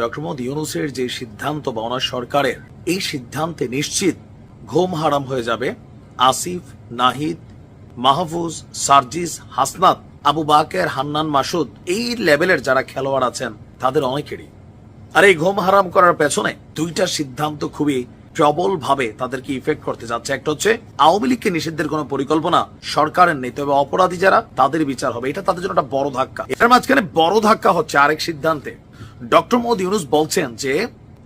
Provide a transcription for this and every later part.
মোহাম্মদ ইউনুসের যে সিদ্ধান্ত বা সরকারের, এই সিদ্ধান্তে নিশ্চিত ঘুম হারাম হয়ে যাবে আসিফ, নাহিদ, মাহফুজ, সার্জিস, হাসনাত, আবু বাকের, হান্নান, মাসুদ, এই লেভেলের যারা খেলোয়াড় আছেন, তাদের অনেকেরই। আর এই ঘুম হারাম করার পেছনে দুইটা সিদ্ধান্ত খুবই প্রবল ভাবে তাদেরকে ইফেক্ট করতে যাচ্ছে। একটা হচ্ছে, আওয়ামী লীগকে নিষিদ্ধের কোনো পরিকল্পনা সরকারের নেই, তবে অপরাধী যারা, তাদের বিচার হবে। এটা তাদের জন্য একটা বড় ধাক্কা। এটার মাঝখানে বড় ধাক্কা হচ্ছে আরেক সিদ্ধান্তে। ডক্টর মোহাম্মদ ইউনুস বলছেন যে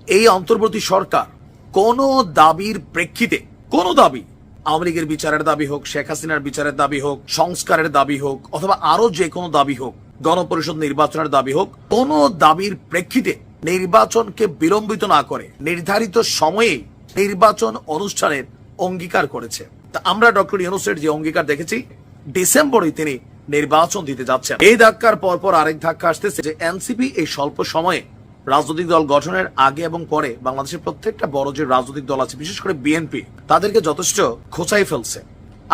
এই অন্তর্বর্তী সরকার কোন দাবির প্রেক্ষিতে, কোন দাবি, আওয়ামী লীগের বিচারের দাবি হোক, শেখ হাসিনার বিচারের দাবি হোক, সংস্কারের দাবি হোক, অথবা আরও যে কোনো দাবি হোক, গণপরিষদ নির্বাচনের দাবি হোক, কোন দাবির প্রেক্ষিতে নির্বাচনকে বিলম্বিত না করে নির্ধারিত সময়ে নির্বাচন অনুষ্ঠানের অঙ্গীকার করেছে। তা আমরা ডক্টর ইউনুসের যে অঙ্গীকার দেখেছি ডিসেম্বরে তিনি নির্বাচন দিতে যাচ্ছেন। এই ধাক্কার পর পর আরেক ধাক্কা আসতেছে যে এনসিপি এই স্বল্প সময়ে রাজনৈতিক দল গঠনের আগে এবং পরে বাংলাদেশের প্রত্যেকটা বড় যে রাজনৈতিক দল আছে, বিশেষ করে বিএনপি, তাদেরকে যথেষ্ট খোঁচাই ফেলছে।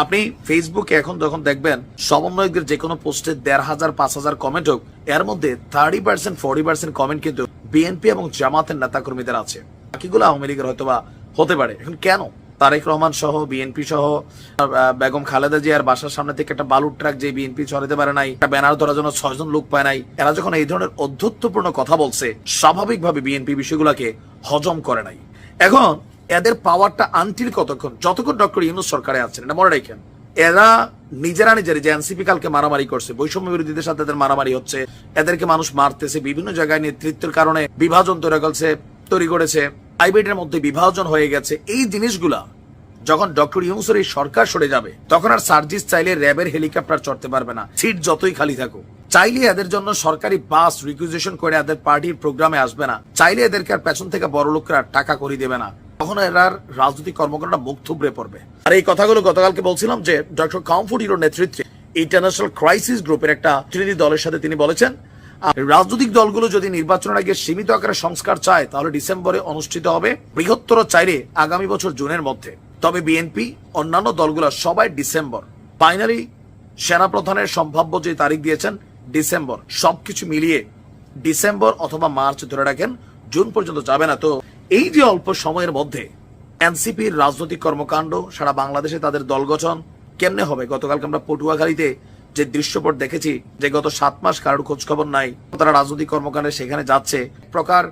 আপনি ফেসবুকে এখন যখন দেখবেন, সমন্বয়কদের যে কোনো পোস্টে দেড় হাজার, পাঁচ হাজার কমেন্ট হোক, এর মধ্যে thirty percent forty percent comment কিন্তু বিএনপি এবং জামাতের নেতাকর্মীদের আছে। বাকিগুলো আওয়ামী লীগের হয়তো বা হতে পারে। এখন কেন? তারেক রহমান সহ, বিএনপি সহ বেগম খালেদা জিয়ার বাসার সামনে থেকে একটা বালুর ট্রাক যে বিএনপি চড়াতে পারে নাই ব্যানার ধরার জন্য ছয়জন লোক পায় নাই, এরা যখন এই ধরনের অধ্যত্বপূর্ণ কথা বলছে, স্বাভাবিকভাবে বিএনপি বিষয়গুলোকে হজম করে নাই। এখন এদের পাওয়ারটা আনটিল কতক্ষণ? যতক্ষণ ডক্টর ইউনুস সরকারে আছেন, এটা মনে রাখেন, এরা নিজেরা নিজেরা যে এনসিপি কালকে মারামারি করছে, বৈষম্য বিরোধীদের সাথে এদের মারামারি হচ্ছে, এদেরকে মানুষ মারতেছে, বিভিন্ন জায়গায় নেতৃত্বের কারণে বিভাজন তৈরি করছে, তৈরি করেছে প্রাইভেটের মধ্যে বিভাজন হয়ে গেছে। এই জিনিসগুলা যখন ডক্টর ইউনুসের এই সরকার সরে যাবে, তখন আর সার্জিস চাইলে র্যাবের হেলিকপ্টার চড়তে পারবে না। সিট যতই খালি থাকুক। চাইলে এদের জন্য সরকারি বাস রিকুইজিশন করে এদের পার্টির প্রোগ্রামে আসবে না। চাইলে এদেরকে আর পেছন থেকে বড় লোকরা টাকা করে দেবে না। তখন এরা রাজনৈতিক কর্মকাণ্ডটা মুখ থুবড়ে পড়বে। আর এই কথাগুলো গতকালকে বলছিলাম যে, ডক্টর কমফোর্ট হিরোর নেতৃত্বে ইন্টারন্যাশনাল ক্রাইসিস গ্রুপের একটা প্রতিনিধি দলের সাথে তিনি বলেছেন রাজনৈতিক দলগুলো যদি নির্বাচনের আগে সীমিত আকারে সংস্কার চায়, তাহলে ডিসেম্বরে অনুষ্ঠিত হবে বৃহত্তর চাইলে আগামী বছর জুনের মধ্যে। তবে বিএনপি, অন্যান্য দলগুলো সবাই ডিসেম্বর। ফাইনালি, সেনাপ্রধানের সম্ভাব্য যে তারিখ দিয়েছেন, ডিসেম্বর। সবকিছু মিলিয়ে ডিসেম্বর অথবা মার্চ ধরে রাখেন, জুন পর্যন্ত যাবে না। তো এই যে অল্প সময়ের মধ্যে এনসিপির রাজনৈতিক কর্মকাণ্ড, সারা বাংলাদেশে তাদের দল গঠন, কেমনে হবে? গতকালকে আমরা পটুয়াখালীতে যে দৃশ্যপট দেখেছি, যে গত সাত মাস কারোর খোঁজ খবর নাই, তারা রাজনৈতিক কর্মকাণ্ডে সেখানে যাচ্ছে, প্রকার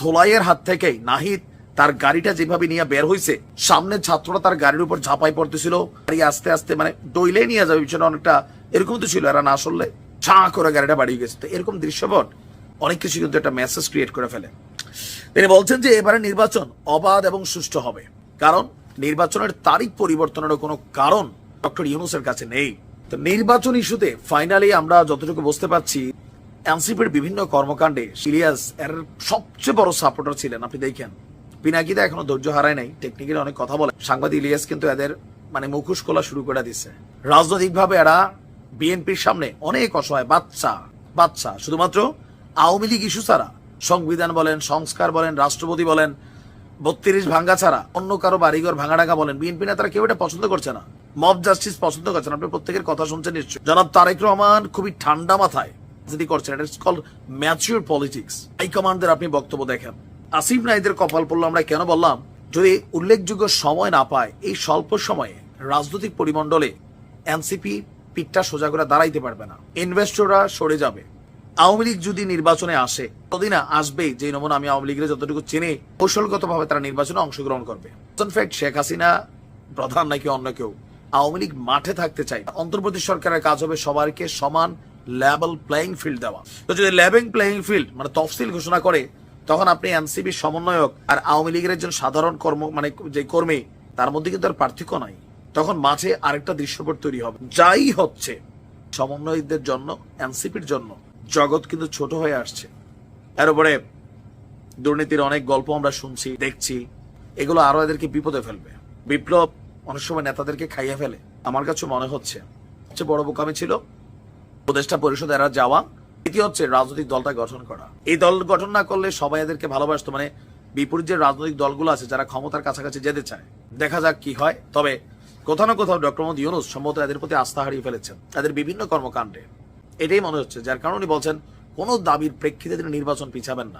ধোলাইয়ের হাত থেকেই নাহিদ তার গাড়িটা যেভাবে নিয়ে বের হয়েছে সামনে ছাত্ররা তার গাড়ির উপর ঝাঁপাই পড়তেছিল, গাড়ি আস্তে আস্তে মানে ডইলে নিয়ে যাবে, পিছনে অনেকটা এরকম তো ছিল, এরা না আসলে ছাঁ করে গাড়িটা বাড়িয়ে গেছে। তো এরকম দৃশ্যপট অনেক কিছু কিন্তু একটা মেসেজ ক্রিয়েট করে ফেলে। তিনি বলছেন যে এবারে নির্বাচন অবাধ এবং সুষ্ঠু হবে, কারণ নির্বাচনের তারিখ পরিবর্তনের কোনো কারণ ডক্টর ইউনুসের কাছে নেই। নির্বাচন ইস্যুতে ফাইনালি আমরা যতটুকু বুঝতে পারছি, এনসিপির বিভিন্ন কর্মকাণ্ডে সিরিয়াস এর সবচেয়ে বড় সাপোর্টার ছিলেন, আপনি দেখেন। পিনাকিদা এখনও ধৈর্য হারায় নাই টেকনিক্যালি অনেক কথা বলে। সাংবাদিক ইলিয়াস কিন্তু এদের মানে মুখোশ খোলা শুরু করে দিচ্ছে রাজনৈতিকভাবে এরা বিএনপির সামনে অনেক অসহায়, বাচ্চা বাচ্চা। শুধুমাত্র আওয়ামী লীগ ইস্যু ছাড়া, সংবিধান বলেন, সংস্কার বলেন, রাষ্ট্রপতি বলেন, বত্রিশ ভাঙ্গা ছাড়া, অন্য কারও বাড়িঘর ভাঙা ডাকা বলেন, বিএনপি নেতারা কেউ এটা পছন্দ করছে না। মব জাস্টিস পছন্দ করছে না আপনি প্রত্যেকের কথা শুনছেন নিশ্চয় জনাব তারেক রহমান খুবই ঠান্ডা মাথায় করছেন, এটা কল পলিটিক্স আপনি বক্তব্য দেখেন। আসিফ নাইদের কপাল পড়ল আমরা কেন বললাম, যদি উল্লেখযোগ্য সময় না পায়, এই স্বল্প সময়ে রাজনৈতিক পরিমণ্ডলে এনসিপি পিঠটা সোজা করে দাঁড়াইতে পারবে না। ইনভেস্টররা সরে যাবে। আওয়ামী লীগ যদি নির্বাচনে আসে, ততদিন আসবেই যে নমুনা আমি আওয়ামী লীগের যতটুকু চিনি কৌশলগত ভাবে তারা নির্বাচনে অংশগ্রহণ করবে। শেখ হাসিনা প্রধান নাকি অন্য কেউ? আওয়ামী লীগ মাঠে থাকতে চাই অন্তর্বর্তী সরকারের কাজ হবে সবাইকে সমান লেভেল প্লেইং ফিল্ড দেওয়া। তো যদি লেভেল প্লেইং ফিল্ড মানে তফসিল ঘোষণা করে, তখন আপনি এনসিবি সমন্বয়ক আর আওয়ামী লীগের একজন সাধারণ কর্ম মানে যে কর্মী, তার মধ্যে কিন্তু আর পার্থক্য নাই। তখন মাঝে আরেকটা দৃশ্যপট তৈরি হবে। যাই হচ্ছে, সমন্বয়কদের জন্য, এনসিপির জন্য, জগৎ কিন্তু ছোট হয়ে আসছে। এর উপরে দুর্নীতির অনেক গল্প আমরা শুনছি, দেখছি। এগুলো আরও এদেরকে বিপদে ফেলবে। বিপ্লব অনেক সময় নেতাদেরকে খাইয়ে ফেলে। আমার কাছে মনে হচ্ছে। সবচেয়ে বড় বোকামি ছিল উপদেষ্টা পরিষদ এরা যাওয়া। এটি হচ্ছে রাজনৈতিক দলটা গঠন করা। এই দল গঠন না করলে সবাই এদেরকে ভালোবাসতো। মানে বিপরীত যে রাজনৈতিক দলগুলো আছে, যারা ক্ষমতার কাছাকাছি যেতে চায়, দেখা যাক কি হয়। তবে কোথাও না কোথাও ডক্টর মোহাম্মদ ইউনুস সম্ভবত এদের প্রতি আস্থা হারিয়ে ফেলেছেন, তাদের বিভিন্ন কর্মকাণ্ডে। এটাই মনে হচ্ছে, যার কারণে বলছেন, কোনো দাবির প্রেক্ষিতে তিনি নির্বাচন পিছাবেন না।